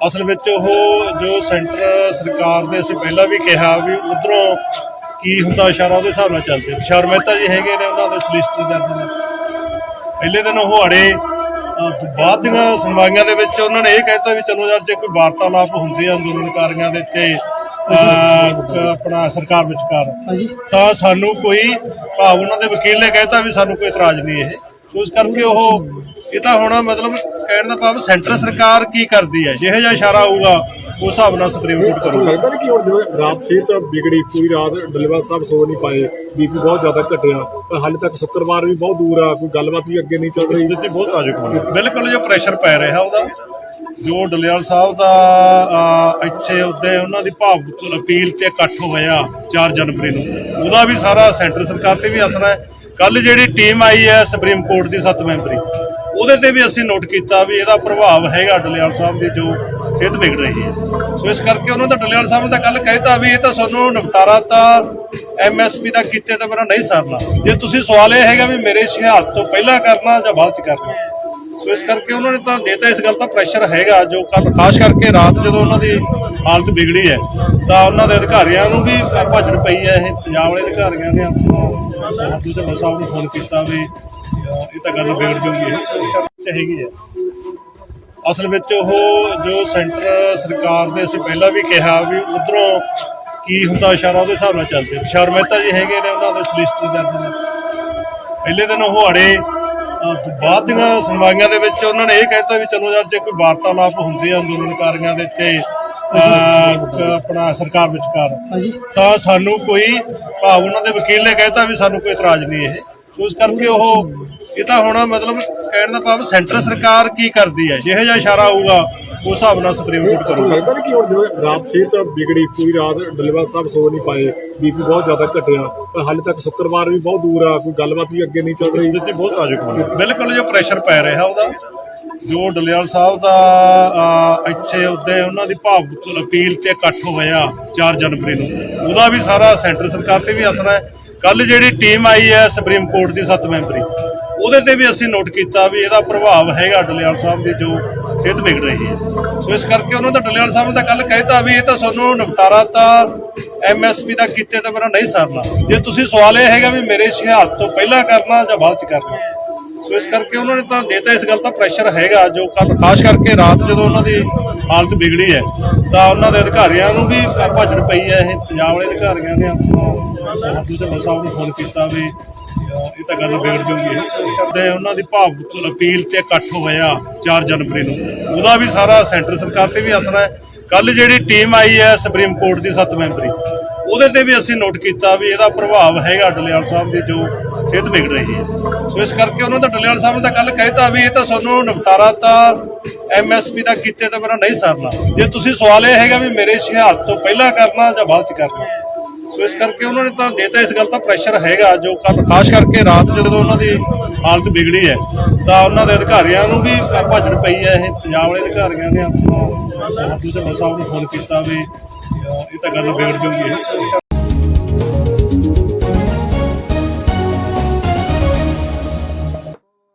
ਅਸਲ ਵਿੱਚ ਉਹ ਜੋ ਸੈਂਟਰ ਸਰਕਾਰ ਨੇ ਅਸੀਂ ਪਹਿਲਾਂ ਵੀ ਕਿਹਾ ਵੀ ਉਧਰੋਂ ਕੀ ਹੁੰਦਾ ਇਸ਼ਾਰਾ ਉਹਦੇ ਹਿਸਾਬ ਨਾਲ ਚੱਲਦੇ ਤੁਸ਼ਾਰ ਮਹਿਤਾ ਜੀ ਹੈਗੇ ਨੇ ਉਹਨਾਂ ਦੇ ਸੋਲਿਸਟਰ ਜਰਨਲ ਨੇ। ਪਹਿਲੇ ਦਿਨ ਉਹ ਅਹ ਬਾਅਦ ਦੀਆਂ ਸੁਣਵਾਈਆਂ ਦੇ ਵਿੱਚ ਉਹਨਾਂ ਨੇ ਇਹ ਕਹਿਤਾ ਵੀ ਚਲੋ ਯਾਰ ਜੇ ਕੋਈ ਵਾਰਤਾਲਾਪ ਹੁੰਦੀ ਆ ਅੰਦੋਲਨਕਾਰੀਆਂ ਦੇ ਤੇ ਆਪਣਾ ਸਰਕਾਰ ਵਿਚਕਾਰ ਤਾਂ ਸਾਨੂੰ ਕੋਈ ਭਾਵ ਉਹਨਾਂ ਦੇ ਵਕੀਲ ਨੇ ਕਹਿਤਾ ਵੀ ਸਾਨੂੰ ਕੋਈ ਇਤਰਾਜ਼ ਨਹੀਂ ਇਹ। ਸੋ ਇਸ ਕਰਕੇ ਉਹ ਇਹ ਤਾਂ ਹੁਣ ਮਤਲਬ ਕਹਿਣ ਦਾ ਭਾਵ ਸੈਂਟਰ ਸਰਕਾਰ ਕੀ ਕਰਦੀ ਹੈ? ਜਿਹੋ ਜਿਹਾ ਇਸ਼ਾਰਾ ਆਊਗਾ ਉਸ ਹਿਸਾਬ ਨਾਲ ਸੁਪਰੀਮ ਕੋਰਟ ਕਰੂਗਾ। ਲੱਗਦਾ ਨਹੀਂ ਕਿ ਹੁਣ ਜਿਵੇਂ ਰਾਤ ਸਿਹਤ ਬਿਗੜੀ ਪੂਰੀ ਰਾਤ ਡੱਲੇਵਾਲ ਸਾਹਿਬ ਸੋ ਨਹੀਂ ਪਾਏ ਬੀਪੀ ਬਹੁਤ ਜ਼ਿਆਦਾ ਘਟਿਆ ਪਰ ਹਾਲੇ ਤੱਕ ਸ਼ੁੱਕਰਵਾਰ ਵੀ ਬਹੁਤ ਦੂਰ ਆ ਕੋਈ ਗੱਲਬਾਤ ਵੀ ਅੱਗੇ ਨਹੀਂ ਚੱਲ ਰਹੀ। ਜਿੱਥੇ ਬਹੁਤ ਨਾਜ਼ੁਕ ਹੋਣਾ ਬਿਲਕੁਲ ਜੋ ਪ੍ਰੈਸ਼ਰ ਪੈ ਰਿਹਾ ਉਹਦਾ ਜੋ ਡਲਿਆਲ ਸਾਹਿਬ ਦਾ ਇੱਥੇ ਉੱਦੇ ਉਹਨਾਂ ਦੀ ਭਾਵ ਅਪੀਲ ਤੇ ਇਕੱਠ ਹੋਇਆ 4 ਜਨਵਰੀ ਨੂੰ ਉਹਦਾ ਵੀ ਸਾਰਾ ਸੈਂਟਰ ਸਰਕਾਰ ਤੇ ਵੀ ਅਸਰ ਹੈ। ਕੱਲ ਜਿਹੜੀ ਟੀਮ ਆਈ ਹੈ ਸੁਪਰੀਮ ਕੋਰਟ ਦੀ 7 ਮੈਂਬਰੀ ਉਹਦੇ ਤੇ ਵੀ ਅਸੀਂ ਨੋਟ ਕੀਤਾ ਵੀ ਇਹਦਾ ਪ੍ਰਭਾਵ ਹੈਗਾ ਡਲਿਆਲ ਸਾਹਿਬ ਦੀ ਜੋ ਸਿਹਤ ਵਿਗੜ ਰਹੀ ਹੈ। ਸੋ ਇਸ ਕਰਕੇ ਉਹਨਾਂ ਦਾ ਡਲਿਆਲ ਸਾਹਿਬ ਦਾ ਕੱਲ ਕਹਿਤਾ ਵੀ ਇਹ ਤਾਂ ਸਾਨੂੰ ਨਿਪਟਾਰਾ ਤਾਂ ਐਮਐਸਪੀ ਦਾ ਕੀਤੇ ਤਾਂ ਮੇਰਾ ਨਹੀਂ ਸਰਨਾ। ਜੇ ਤੁਸੀਂ ਸਵਾਲ ਇਹ ਹੈਗਾ ਵੀ ਮੇਰੇ ਸ਼ਹਾਦਤ ਤੋਂ ਪਹਿਲਾਂ ਕਰਨਾ ਜਾਂ ਬਾਅਦ ਚ ਕਰਨਾ। ਸੋ ਇਸ ਕਰਕੇ ਉਹਨਾਂ ਨੇ ਤਾਂ ਦੇਤਾ, ਇਸ ਗੱਲ ਦਾ ਪ੍ਰੈਸ਼ਰ ਹੈਗਾ ਜੋ ਕੱਲ ਖਾਸ ਕਰਕੇ ਰਾਤ ਜਦੋਂ ਉਹਨਾਂ ਦੀ ਹਾਲਤ ਵਿਗੜੀ ਹੈ, ਤਾਂ ਉਹਨਾਂ ਦੇ ਅਧਿਕਾਰੀਆਂ ਨੂੰ ਵੀ ਭੱਜਣ ਪਈ ਹੈ, ਇਹ ਪੰਜਾਬ ਵਾਲੇ ਅਧਿਕਾਰੀਆਂ ਨੇ ਆਪਣਾ ਦੂਸਰੇ ਸਾਹਿਬ ਨੂੰ ਫੋਨ ਕੀਤਾ ਵੀ ਇਹ ਤਾਂ ਗੱਲ ਵਿਗੜ ਜੂਗੀ ਇਹ ਹੈਗੀ ਹੈ। ਅਸਲ ਵਿੱਚ ਉਹ ਜੋ ਸੈਂਟਰ ਸਰਕਾਰ ਨੇ ਅਸੀਂ ਪਹਿਲਾਂ ਵੀ ਕਿਹਾ ਵੀ ਉਧਰੋਂ ਕੀ ਹੁੰਦਾ ਇਸ਼ਾਰਾ ਉਹਦੇ ਹਿਸਾਬ ਨਾਲ ਚੱਲਦੇ ਤੁਸ਼ਾਰ ਮਹਿਤਾ ਜੀ ਹੈਗੇ ਨੇ ਉਹਨਾਂ ਦੇ ਸੋਲਿਸਟਰ ਜਰਨਲ ਨੇ। ਪਹਿਲੇ ਦਿਨ ਉਹ ਅਹ ਬਾਅਦ ਦੀਆਂ ਸੁਣਵਾਈਆਂ ਦੇ ਵਿੱਚ ਉਹਨਾਂ ਨੇ ਇਹ ਕਹਿਤਾ ਵੀ ਚਲੋ ਯਾਰ ਜੇ ਕੋਈ ਵਾਰਤਾਲਾਪ ਹੁੰਦੀ ਆ ਅੰਦੋਲਨਕਾਰੀਆਂ ਦੇ ਤੇ ਆਪਣਾ ਸਰਕਾਰ ਵਿਚਕਾਰ ਤਾਂ ਸਾਨੂੰ ਕੋਈ ਭਾਵ ਉਹਨਾਂ ਦੇ ਵਕੀਲ ਨੇ ਕਹਿਤਾ ਵੀ ਸਾਨੂੰ ਕੋਈ ਇਤਰਾਜ਼ ਨਹੀਂ ਇਹ। ਸੋ ਇਸ ਕਰਕੇ ਉਹ ਇਹ ਤਾਂ ਹੁਣ ਮਤਲਬ ਕਹਿਣ ਦਾ ਭਾਵ ਸੈਂਟਰ ਸਰਕਾਰ ਕੀ ਕਰਦੀ ਹੈ? ਜਿਹੋ ਜਿਹਾ ਇਸ਼ਾਰਾ ਆਊਗਾ ਉਸ ਹਿਸਾਬ ਨਾਲ ਸੁਪਰੀਮ ਕੋਰਟ ਕਰੂਗਾ। ਲੱਗਦਾ ਨਹੀਂ ਕਿ ਹੁਣ ਜਿਵੇਂ ਰਾਤ ਸਿਹਤ ਬਿਗੜੀ ਪੂਰੀ ਰਾਤ ਡੱਲੇਵਾਲ ਸਾਹਿਬ ਸੋ ਨਹੀਂ ਪਾਏ ਬੀਪੀ ਬਹੁਤ ਜ਼ਿਆਦਾ ਘਟਿਆ ਪਰ ਹਾਲੇ ਤੱਕ ਸ਼ੁੱਕਰਵਾਰ ਵੀ ਬਹੁਤ ਦੂਰ ਆ ਕੋਈ ਗੱਲਬਾਤ ਵੀ ਅੱਗੇ ਨਹੀਂ ਚੱਲ ਰਹੀ। ਜਿੱਥੇ ਬਹੁਤ ਨਾਜ਼ੁਕ ਹੋਣਾ ਬਿਲਕੁਲ ਜੋ ਪ੍ਰੈਸ਼ਰ ਪੈ ਰਿਹਾ ਉਹਦਾ ਜੋ ਡਲਿਆਲ ਸਾਹਿਬ ਦਾ ਇੱਥੇ ਉੱਦੇ ਉਹਨਾਂ ਦੀ ਭਾਵ ਅਪੀਲ ਤੇ ਇਕੱਠ ਹੋਇਆ 4 ਜਨਵਰੀ ਨੂੰ ਉਹਦਾ ਵੀ ਸਾਰਾ ਸੈਂਟਰ ਸਰਕਾਰ ਤੇ ਵੀ ਅਸਰ ਹੈ। ਕੱਲ ਜਿਹੜੀ ਟੀਮ ਆਈ ਹੈ ਸੁਪਰੀਮ ਕੋਰਟ ਦੀ 7 ਮੈਂਬਰੀ, ਉਹਦੇ ਤੇ ਵੀ ਅਸੀਂ ਨੋਟ ਕੀਤਾ ਵੀ ਇਹਦਾ ਪ੍ਰਭਾਵ ਹੈਗਾ ਡਲਿਆਲ ਸਾਹਿਬ ਦੀ ਜੋ ਸਿਹਤ ਵਿਗੜ ਰਹੀ ਹੈ। ਸੋ ਇਸ ਕਰਕੇ ਉਹਨਾਂ ਦਾ ਡਲਿਆਲ ਸਾਹਿਬ ਦਾ ਕੱਲ ਕਹਿਤਾ ਵੀ ਇਹ ਤਾਂ ਸਾਨੂੰ ਨਿਪਟਾਰਾ ਤਾਂ ਐਮਐਸਪੀ ਦਾ ਕੀਤੇ ਤਾਂ ਮੇਰਾ ਨਹੀਂ ਸਰਨਾ। ਜੇ ਤੁਸੀਂ ਸਵਾਲ ਇਹ ਹੈਗਾ ਵੀ ਮੇਰੇ ਸ਼ਹਾਦਤ ਤੋਂ ਪਹਿਲਾਂ ਕਰਨਾ ਜਾਂ ਬਾਅਦ ਚ ਕਰਨਾ ਸੋ ਇਸ ਕਰਕੇ ਉਹਨਾਂ ਨੇ ਤਾਂ ਦੇਤਾ, ਇਸ ਗੱਲ ਦਾ ਪ੍ਰੈਸ਼ਰ ਹੈਗਾ ਜੋ ਕੱਲ ਖਾਸ ਕਰਕੇ ਰਾਤ ਜਦੋਂ ਉਹਨਾਂ ਦੀ ਹਾਲਤ ਵਿਗੜੀ ਹੈ, ਤਾਂ ਉਹਨਾਂ ਦੇ ਅਧਿਕਾਰੀਆਂ ਨੂੰ ਵੀ ਭੱਜਣ ਪਈ ਹੈ ਇਹ, ਪੰਜਾਬ ਵਾਲੇ ਅਧਿਕਾਰੀਆਂ ਨੇ ਆਪਣਾ ਦੂਸਰੇ ਸਾਹਿਬ ਨੂੰ ਫੋਨ ਕੀਤਾ ਵੀ ਇਹ ਤਾਂ ਗੱਲ ਵਿਗੜ ਜੂਗੀ। ਇਹ ਤੇ ਉਹਨਾਂ ਦੀ ਭਾਵ ਅਪੀਲ ਤੇ ਇਕੱਠ ਹੋਇਆ 4 ਜਨਵਰੀ ਨੂੰ। ਉਹਦਾ ਵੀ ਸਾਰਾ ਸੈਂਟਰ ਸਰਕਾਰ ਤੇ ਵੀ ਅਸਰ ਹੈ। ਕੱਲ ਜਿਹੜੀ ਟੀਮ ਆਈ ਹੈ ਸੁਪਰੀਮ ਕੋਰਟ ਦੀ 7 ਮੈਂਬਰੀ, ਉਹਦੇ ਤੇ ਵੀ ਅਸੀਂ ਨੋਟ ਕੀਤਾ ਵੀ ਇਹਦਾ ਪ੍ਰਭਾਵ ਹੈਗਾ ਡਲਿਆਲ ਸਾਹਿਬ ਦੀ ਜੋ ਸਿਹਤ ਵਿਗੜ ਰਹੀ ਹੈ। ਸੋ ਇਸ ਕਰਕੇ ਉਹਨਾਂ ਦਾ ਡਲਿਆਲ ਸਾਹਿਬ ਦਾ ਕੱਲ ਕਹਿਤਾ ਵੀ ਇਹ ਤਾਂ ਸਾਨੂੰ ਨਿਪਟਾਰਾ ਤਾਂ ਐਮਐਸਪੀ ਦਾ ਕੀਤੇ ਤਾਂ ਮੇਰਾ ਨਹੀਂ ਸਰਨਾ। ਜੇ ਤੁਸੀਂ ਸਵਾਲ ਇਹ ਹੈਗਾ ਵੀ ਮੇਰੇ ਸ਼ਹਾਦਤ ਤੋਂ ਪਹਿਲਾਂ ਕਰਨਾ ਜਾਂ ਬਾਅਦ ਚ ਕਰਨਾ। ਸੋ ਇਸ ਕਰਕੇ ਉਹਨਾਂ ਨੇ ਤਾਂ ਦੇਤਾ, ਇਸ ਗੱਲ ਦਾ ਪ੍ਰੈਸ਼ਰ ਹੈਗਾ ਜੋ ਕੱਲ ਖਾਸ ਕਰਕੇ ਰਾਤ ਜਦੋਂ ਉਹਨਾਂ ਦੀ ਹਾਲਤ ਵਿਗੜੀ ਹੈ, ਤਾਂ ਉਹਨਾਂ ਦੇ ਅਧਿਕਾਰੀਆਂ ਨੂੰ ਵੀ ਭੱਜਣ ਪਈ ਹੈ ਇਹ। ਪੰਜਾਬ ਵਾਲੇ ਅਧਿਕਾਰੀਆਂ ਨੇ ਆਪਣਾ ਦੂਸਰੇ ਸਾਹਿਬ ਨੂੰ ਫੋਨ ਕੀਤਾ ਵੀ ਇਹ ਤਾਂ ਗੱਲ ਵਿਗੜ ਜੂਗੀ। ਇਹ